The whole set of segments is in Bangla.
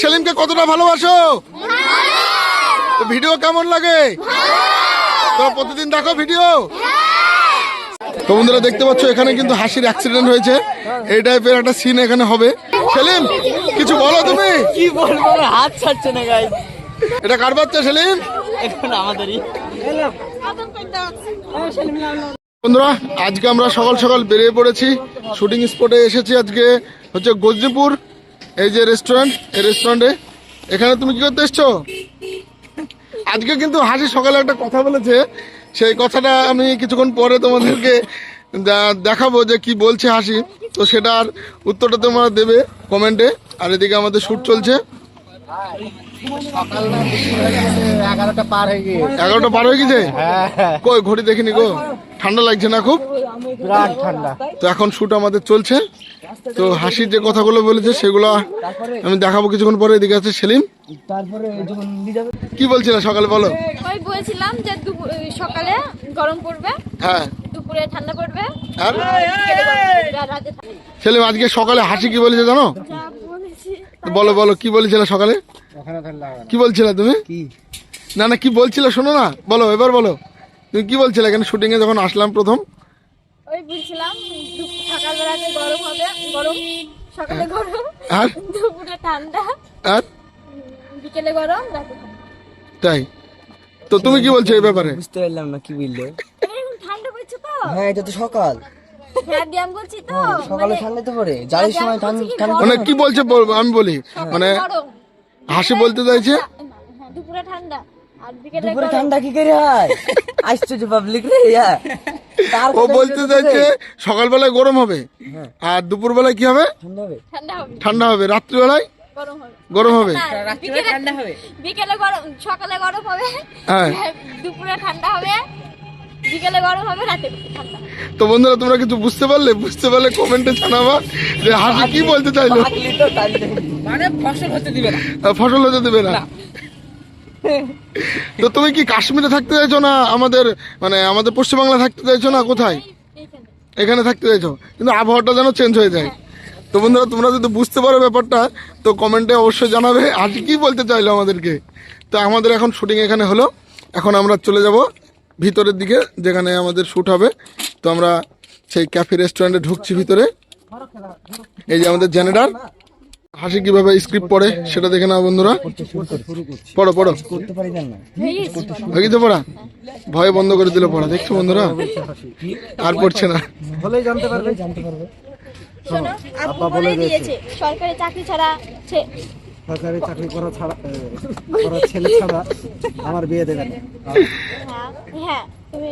সেলিমকে কতটা ভালোবাসো? তো ভিডিও কেমন লাগে? তোমরা প্রতিদিন দেখো ভিডিও। তো বন্ধুরা দেখতে পাচ্ছ এখানে কিন্তু হাসির অ্যাক্সিডেন্ট হয়েছে। এই টাইপের একটা সিন এখানে হবে। সেলিম কিছু বলো তুমি? কি বলব হাত ছাড়ছে না গাই এটা কার বাচ্চা সেলিম? এখন আমাদেরই। বন্ধুরা আজকে আমরা সকাল সকাল বেরিয়ে পড়েছি। শুটিং স্পটে এসেছি আজকে হচ্ছে গজনীপুর। এই যে রেস্টুরেন্ট এই রেস্টুরেন্টে এখানে তুমি কি করতে এসছো? আজকে কিন্তু হাসি সকালে একটা কথা বলেছে। সেই কথাটা আমি কিছুক্ষণ পরে তোমাদেরকে দেখাবো যে কি বলছে হাসি। তো সেটার উত্তরটা তোমরা দেবে কমেন্টে আর এদিকে আমাদের শ্যুট চলছে। এগারোটা পার হয়ে এগারোটা পার হয়ে গেছে কই ঘড়ি দেখিনি গো। ঠান্ডা লাগছে না খুব? ঠান্ডা। তো এখন শ্যুট আমাদের চলছে। তো হাসির যে কথাগুলো বলেছে সেগুলো আমি দেখাবো কিছুক্ষণ পরে এদিকে আছে সেলিম। তারপরে যখন নিয়ে যাবে কি বলছিলে সকালে বলো? ওই বলছিলাম যে সকালে গরম পড়বে হ্যাঁ। দুপুরে ঠান্ডা পড়বে। আর ঠান্ডা। সেলিম আজকে সকালে হাসি কি বলেছে জানো? বলো বলো কি বলেছিলে সকালে? ওখানে কি বলছিলে তুমি? না না কি বলছিলে শোনো না। বলো এবার বলো। তুমি কি বলছিলে? এখানে শুটিং এ যখন আসলাম প্রথম? ওই বলছিলাম দু- সকালবেলাতে গরম হবে গরম সকালে গরম আর? দুপুরে ঠান্ডা। আর? বিকেলে গরম রাতে তাই? তো তুমি কি বলছো এই ব্যাপারে? বুঝতে পারলাম না কি বললে? ঠান্ডা পড়ছে তো। হ্যাঁ এটা তো সকাল। হ্যাঁ ব্যায়াম বলছি তো। সকালে ঠান্ডা তো পড়ে। যারির সময় ঠান্ডা মানে কি বলছে বলব আমি বলি। মানে হাসি বলতে চাইছে? হ্যাঁ দুপুরে ঠান্ডা। দুপুরে ঠান্ডা কি করে হয়? আশ্চর্য পাবলিক রে ইয়া। ও বলতে চাইছে সকালবেলায় গরম হবে আর দুপুরবেলায় কি হবে? ঠান্ডা হবে। ঠান্ডা হবে। ঠান্ডা হবে। রাত্রিবেলায় গরম হবে। গরম হবে। না, বিকেলে ঠান্ডা হবে। বিকেলে গরম সকালে গরম হবে। হ্যাঁ। দুপুরে ঠান্ডা হবে। বিকেলে গরম হবে রাতে ঠান্ডা তো বন্ধুরা তোমরা কিছু বুঝতে পারলে? বুঝতে পারলে কমেন্টে জানাবা যে হাসি কি বলতে চাইলো। মানে ফসল হতে দিবে না। ফসল হতে দেবে না। তো তুমি কি কাশ্মীরে থাকতে চাইছো না আমাদের মানে আমাদের পশ্চিমবাংলা থাকতে চাইছো না কোথায়? এখানে থাকতে চাইছো। কিন্তু আবহাওয়াটা যেন চেঞ্জ হয়ে যায়। তো বন্ধুরা, তোমরা যদি বুঝতে পারো ব্যাপারটা, তো কমেন্টে অবশ্যই জানাবে। হাসি কি বলতে চাইলো আমাদেরকে? তো আমাদের এখন শুটিং এখানে হলো। এখন আমরা চলে যাব ভিতরের দিকে, যেখানে আমাদের শ্যুট হবে। তো আমরা সেই ক্যাফে রেস্টুরেন্টে ঢুকছি ভিতরে। এই যে আমাদের জেনারেটার হাসি কীভাবে স্ক্রিপ্ট পড়ে সেটা দেখে নাও বন্ধুরা। পড়ো পড়ো। না হয়ে গেছে পড়া। ভয়ে বন্ধ করে দিল পড়া দেখছ বন্ধুরা? আর পড়ছে না। হলেই জানতে পারবে। জানতে পারবে শোনো বলে দিয়েছে। সরকারি চাকরি ছাড়া সরকারি চাকরি করা ছাড়া করা ছেলে ছাড়া আমার বিয়ে দেবে না। হ্যাঁ তুমি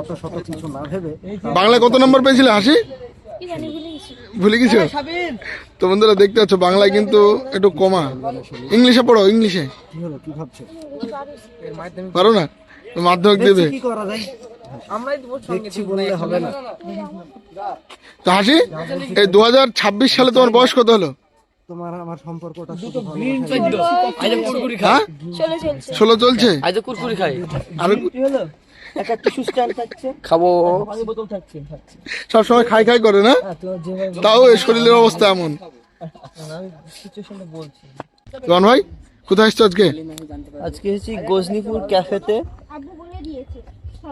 অত শত কিছু না ভেবে বাংলায় কত নম্বর পেয়েছিলে হাসি? ভুলে গেছি। ভুলে গেছো? তো বন্ধুরা দেখতে পাচ্ছ বাংলায় কিন্তু একটু কমা। ইংলিশে পড়ো ইংলিশে। কি হলো কি ভাবছ? পারো না? মাধ্যমিক দেবে। কি করা যায়। দেখছি বললে হবে না। তো হাসি? এই দু হাজার ছাব্বিশ সালে তোমার বয়স কত হলো? তোমার আমার সম্পর্কটা। হ্যাঁ? চলে চলছে ষোলো চলছে? আজ কুরকুরি খাই। আর একটা টিস্যু স্ট্যান্ড থাকছে। খাব। পানি বোতল থাকছে থাকছে। সবসময় খাই খাই করে না? হ্যাঁ তাও এই শরীরের অবস্থা এমন। আমি সিচুয়েশনে বলছি। রন ভাই কোথায় এসছো আজকে? আজকে এসেছি গজনীপুর ক্যাফেতে। আব্বু বলে দিয়েছে।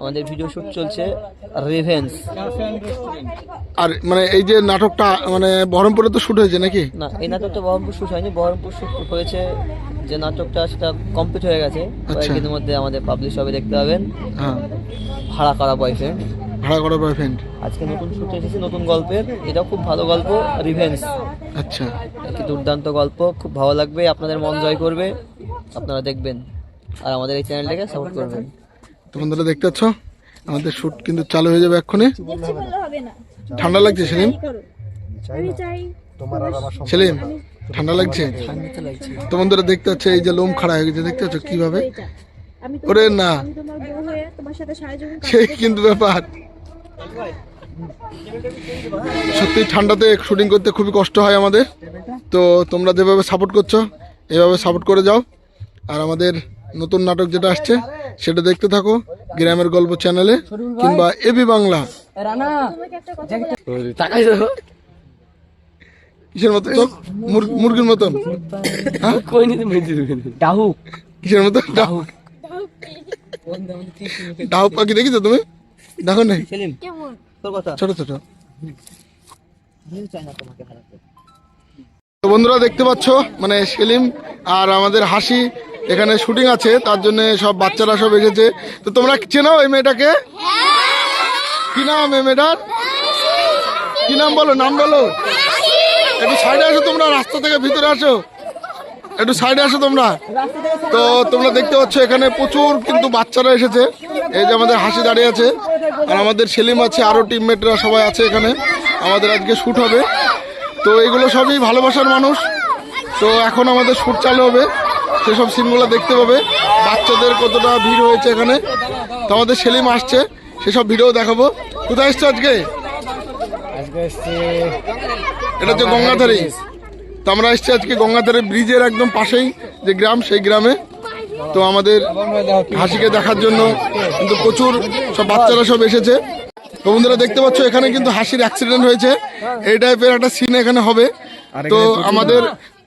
আমাদের ভিডিও শুট চলছে রেভেন্স আর মানে এই যে নাটকটা মানে বহরমপুরে তো শুট হয়েছে নাকি? না এই নাটকটা বহরমপুর শুট হয়নি বহরমপুর শুট হয়েছে যে নাটকটা সেটা কমপ্লিট হয়ে গেছে। কয়েকদিনের মধ্যে আমাদের পাবলিশ হবে দেখতে পাবেন। ভাড়া করা বয়ফ্রেন্ড ভাড়া করা বয়ফ্রেন্ড আজকে নতুন শুট এসেছে নতুন গল্পের। এটাও খুব ভালো গল্প রিভেন্স আচ্ছা। একটি দুর্দান্ত গল্প খুব ভালো লাগবে আপনাদের মন জয় করবে আপনারা দেখবেন। আর আমাদের এই চ্যানেলটাকে সাপোর্ট করবেন। তো বন্ধুরা দেখতে পাচ্ছ আমাদের শুট কিন্তু চালু হয়ে যাবে এক্ষুনি। ঠান্ডা লাগছে সেলিম? সেলিম ঠান্ডা লাগছে? ঠান্ডা লাগছে। তো বন্ধুরা দেখতে পাচ্ছ এই যে লোম খাড়া হয়ে গেছে দেখতে পাচ্ছ কীভাবে? ওরে না আমি তোমার বউ তোমার সাথে সারা জীবন সেই কিন্তু ব্যাপার। সত্যি ঠান্ডাতে শুটিং করতে খুবই কষ্ট হয় আমাদের। তো তোমরা যেভাবে সাপোর্ট করছ এভাবে সাপোর্ট করে যাও। আর আমাদের নতুন নাটক যেটা আসছে সেটা দেখতে থাকো গ্রামের গল্প চ্যানেলে কিংবা এবি বাংলা। রানা তোমাকে একটা কথা বলে তাকাই দেখো। কিসের মতো? চোখ মুরগির মতন। হ্যাঁ? কিসের মতো? ডাহুক ডাহুক পাখি দেখিছো তুমি? দেখো নাই? সেলিম কেমন? তোর কথা। ছোট ছোট। আমি চাই না তোমাকে হারাতে তো বন্ধুরা দেখতে পাচ্ছ মানে সেলিম আর আমাদের হাসি এখানে শুটিং আছে, তার জন্য সব বাচ্চারা সব এসেছে। তো তোমরা চেনাও এই মেয়েটাকে? কি নাম এই মেয়েটার? কি নাম বলো নাম বলো। একটু সাইডে আসো তোমরা, রাস্তা থেকে ভিতরে আসো। একটু সাইডে আসো তোমরা। তো তোমরা দেখতে পাচ্ছ, এখানে প্রচুর কিন্তু বাচ্চারা এসেছে। এই যে আমাদের হাসি দাঁড়িয়ে আছে। আর আমাদের সেলিম আছে, আরও টিমমেটরা সবাই আছে এখানে। আমাদের আজকে শ্যুট হবে। তো এগুলো সবই ভালোবাসার মানুষ। তো এখন আমাদের শুট চালু হবে। সেসব সিনগুলো দেখতে পাবে। বাচ্চাদের কতটা ভিড় হয়েছে এখানে। তো আমাদের সেলিম আসছে সেসব ভিডিও দেখাবো। কোথায় এসছো আজকে? এটা হচ্ছে গঙ্গাধারী তো আমরা এসছি আজকে গঙ্গাধারী ব্রিজের একদম পাশেই যে গ্রাম সেই গ্রামে। তো আমাদের হাসিকে দেখার জন্য কিন্তু প্রচুর সব বাচ্চারা সব এসেছে। তো বন্ধুরা দেখতে পাচ্ছ এখানে কিন্তু হাসির অ্যাক্সিডেন্ট হয়েছে। এই টাইপের একটা সিন এখানে হবে। তো আমাদের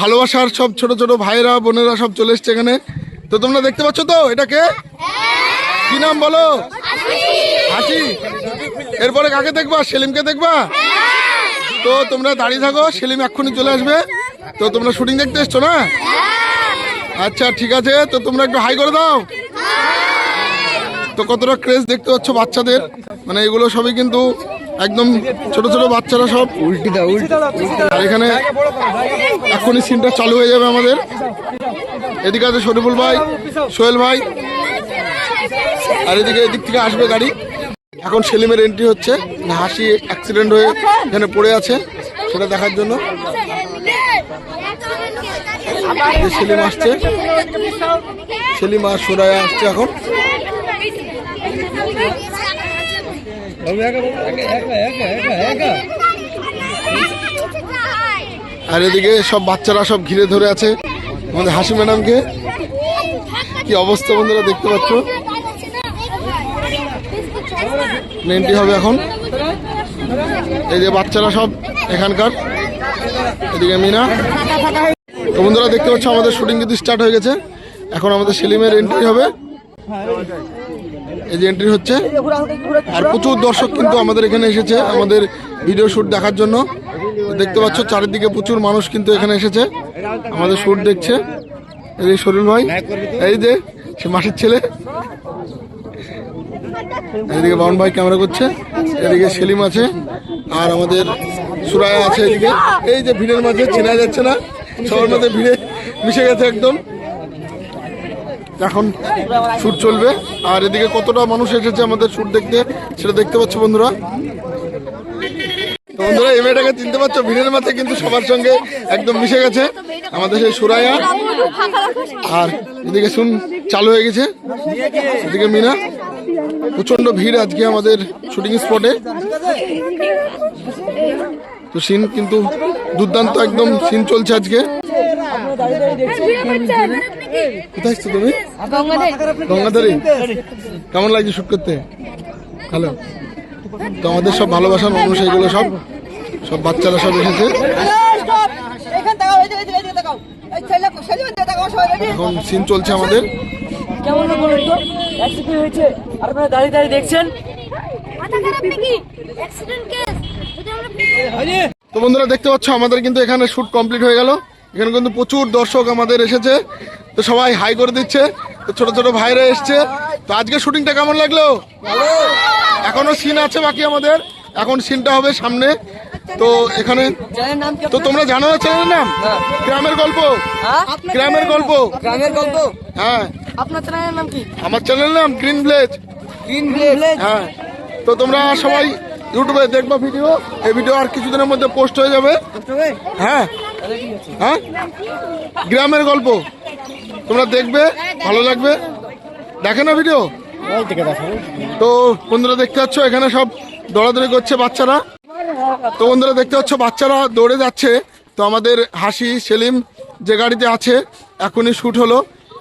ভালোবাসার সব ছোট ছোট ভাইরা বোনেরা সব চলে এসছে এখানে। তো তোমরা দেখতে পাচ্ছ তো এটাকে কি? নাম বলো? হাসি। এরপরে কাকে দেখবা? সেলিমকে দেখবা? তো তোমরা দাঁড়িয়ে থাকো, সেলিম এক্ষুনি চলে আসবে। তো তোমরা শুটিং দেখতে এসছো না? আচ্ছা ঠিক আছে, তো তোমরা একটু হাই করে দাও। তো কতটা ক্রেজ দেখতে পাচ্ছ বাচ্চাদের। মানে এগুলো সবই কিন্তু একদম ছোট ছোট বাচ্চারা সব। উল্টি দাও আর এখানে এখনই সিনটা চালু হয়ে যাবে আমাদের। এদিকে আছে শরীফুল ভাই সোহেল ভাই। আর এদিকে এদিক থেকে আসবে গাড়ি। এখন সেলিমের এন্ট্রি হচ্ছে। হাসি অ্যাক্সিডেন্ট হয়ে এখানে পড়ে আছে সেটা দেখার জন্য। সেলিম আসছে। সেলিম আর সুরায়া আসছে এখন। আর এদিকে সব বাচ্চারা সব ঘিরে ধরে আছে। আমাদের হাসি ম্যাডামকে। কি অবস্থা বন্ধুরা, দেখতে পাচ্ছ? এন্ট্রি হবে এখন। এই যে বাচ্চারা সব এখানকার। এদিকে মিনা। তো বন্ধুরা, দেখতে পাচ্ছ, আমাদের শুটিং কিন্তু স্টার্ট হয়ে গেছে। এখন আমাদের সেলিমের এন্ট্রি হবে। এই যে এন্ট্রি হচ্ছে। আর প্রচুর দর্শক কিন্তু আমাদের এখানে এসেছে আমাদের ভিডিও শুট দেখার জন্য। দেখতে পাচ্ছ, চারিদিকে প্রচুর মানুষ কিন্তু এখানে এসেছে। আমাদের শুট দেখছে। এই যে শরীর ভাই, এই যে সে মাসির ছেলে। এদিকে বাউন ভাই ক্যামেরা করছে, এদিকে সেলিম আছে, আর আমাদের সুরায়া আছে এদিকে। এই যে ভিড়ের মাঝে, চেনা যাচ্ছে না। সবার মধ্যে ভিড়ে মিশে গেছে একদম। এখন শুট চলবে। আর এদিকে কতটা মানুষ এসেছে আমাদের শুট দেখতে, সেটা দেখতে পাচ্ছ বন্ধুরা। বন্ধুরা, এই মেয়েটাকে চিনতে পারছ ভিড়ের মাঝে কিন্তু সবার সঙ্গে একদম মিশে গেছে। আমাদের সেই সুরায়া আর এদিকে শুন, চালু হয়ে গেছে। এদিকে মিনা। প্রচণ্ড ভিড় আজকে আমাদের শুটিং স্পটে তো সিন কিন্তু দুর্দান্ত, একদম সিন চলছে আজকে। কোথায় তুমি কেমন লাগছে শুট করতে? হ্যালো তো আমাদের সব ভালোবাসার মানুষ এগুলো সব সব বাচ্চারা সব এসেছে। সিন চলছে আমাদের। তো বন্ধুরা দেখতে পাচ্ছ, আমাদের কিন্তু এখানে শুট কমপ্লিট হয়ে গেল। এখানে কিন্তু প্রচুর দর্শক আমাদের এসেছে। তো সবাই হাই করে দিচ্ছে। তো ছোট ছোট ভাইরা এসছে। তো আজকে শুটিংটা কেমন লাগল? এখনও সিন আছে বাকি আমাদের। এখন সিনটা হবে সামনে। তো এখানে তো তোমরা জানো না চ্যানেলের নাম? গ্রামের গল্প। গ্রামের গল্প। গ্রামের গল্প? হ্যাঁ। আপনার চ্যানেলের নাম কি? আমার চ্যানেলের নাম গ্রিন ভিলেজ গ্রিন ভিলেজ হ্যাঁ। তো তোমরা সবাই ইউটিউবে দেখবা ভিডিও এই ভিডিও আর কিছুদিনের মধ্যে পোস্ট হয়ে যাবে। হ্যাঁ। হ্যাঁ? গ্রামের গল্প। তোমরা দেখবে, ভালো লাগবে। দেখে না ভিডিও তো বন্ধুরা দেখতে পাচ্ছ, এখানে সব দৌড়াদৌড়ি করছে বাচ্চারা। তো বন্ধুরা দেখতে পাচ্ছ, বাচ্চারা দৌড়ে যাচ্ছে। তো আমাদের হাসি, সেলিম যে গাড়িতে আছে, এখনই শ্যুট হলো।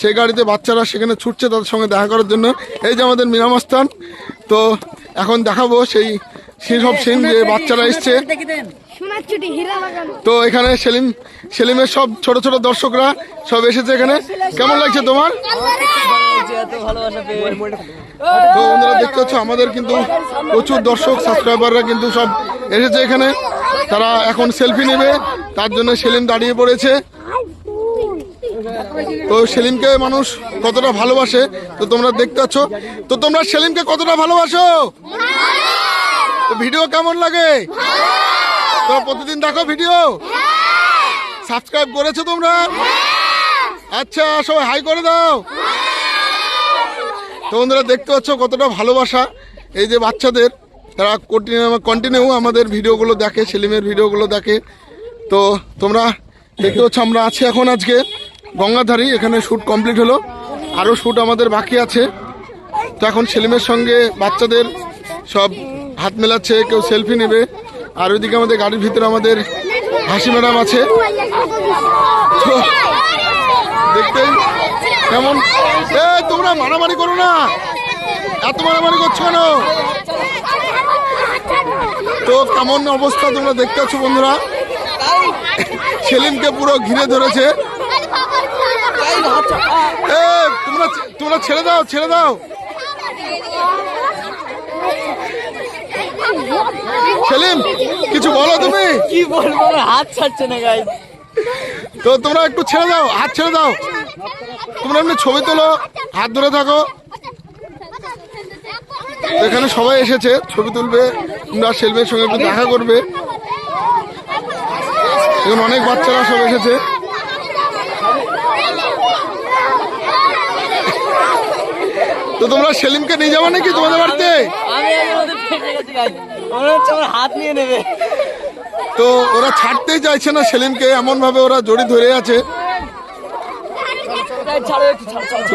সেই গাড়িতে বাচ্চারা সেখানে ছুটছে তাদের সঙ্গে দেখা করার জন্য। এই যে আমাদের মিনামস্থান তো এখন দেখাবো সেই সেই সব সিন যে বাচ্চারা এসছে। তো এখানে সেলিম, সেলিমের সব ছোট ছোট দর্শকরা সব এসেছে এখানে। কেমন লাগছে তোমার? তো বন্ধুরা, দেখতে পাচ্ছ, আমাদের কিন্তু প্রচুর দর্শক সাবস্ক্রাইবাররা কিন্তু সব এসেছে এখানে। তারা এখন সেলফি নেবে, তার জন্য সেলিম দাঁড়িয়ে পড়েছে। তো সেলিমকে মানুষ কতটা ভালোবাসে, তো তোমরা দেখতে পাচ্ছ। তো তোমরা সেলিমকে কতটা ভালোবাসো? ভিডিও কেমন লাগে? তোমরা প্রতিদিন দেখো ভিডিও সাবস্ক্রাইব করেছ তোমরা? আচ্ছা সবাই হাই করে দাও। তো বন্ধুরা, দেখতে পাচ্ছ কতটা ভালোবাসা এই যে বাচ্চাদের। তারা কন্টিনিউ আমাদের ভিডিওগুলো দেখে সেলিমের ভিডিওগুলো দেখে। তো তোমরা দেখতে পাচ্ছ, আমরা আছি এখন আজকে গঙ্গাধারী, এখানে শ্যুট কমপ্লিট হলো। আরও শ্যুট আমাদের বাকি আছে। তো এখন সেলিমের সঙ্গে বাচ্চাদের সব হাত মেলাচ্ছে, কেউ সেলফি নেবে। আর ওইদিকে আমাদের গাড়ির ভিতরে আমাদের হাসি ম্যাডাম আছে। তো দেখতেই কেমন? এ তোমরা মারামারি করো না। এত মারামারি করছ কেন? তো কেমন অবস্থা তোমরা দেখতে পাচ্ছ বন্ধুরা? সেলিমকে পুরো ঘিরে ধরেছে। তোমরা তোমরা ছেড়ে দাও ছেড়ে দাও। সেলিম কিছু বলো তুমি। কি বলব হাত ছাড়ছে না গাই তো তোমরা একটু ছেড়ে দাও হাত ছেড়ে দাও। তোমরা এমনি ছবি তোলো হাত ধরে থাকো। এখানে সবাই এসেছে ছবি তুলবে তোমরা সেলফির সঙ্গে একটু দেখা করবে। এখন অনেক বাচ্চারা সব এসেছে। তো তোমরা সেলিমকে নিয়ে যাব নাকি তোমাদের বাড়িতে? মনে হচ্ছে আমার হাত নিয়ে নেবে। তো ওরা ছাড়তেই চাইছে না সেলিমকে এমন ভাবে ওরা জড়ি ধরে আছে।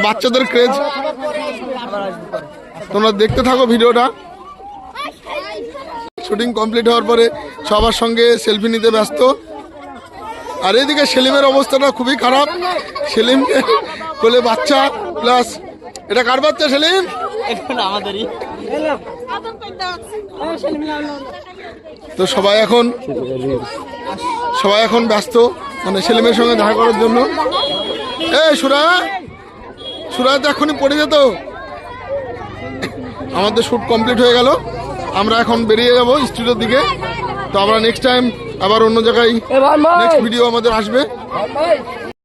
বাচ্চাদের ক্রেজ তোমরা দেখতে থাকো ভিডিওটা। শুটিং কমপ্লিট হওয়ার পরে সবার সঙ্গে সেলফি নিতে ব্যস্ত। আর এদিকে সেলিমের অবস্থাটা খুবই খারাপ। সেলিমকে কোলে বাচ্চা প্লাস এটা কার বাচ্চা সেলিম? আমাদেরই। তো সবাই এখন সবাই এখন ব্যস্ত মানে সেলিমের সঙ্গে দেখা করার জন্য। এ সুরা সুরা তো এখনই পড়ে যেত। আমাদের শ্যুট কমপ্লিট হয়ে গেল। আমরা এখন বেরিয়ে যাব স্টুডিওর দিকে। তো আমরা নেক্সট টাইম আবার অন্য জায়গায় নেক্সট ভিডিও আমাদের আসবে।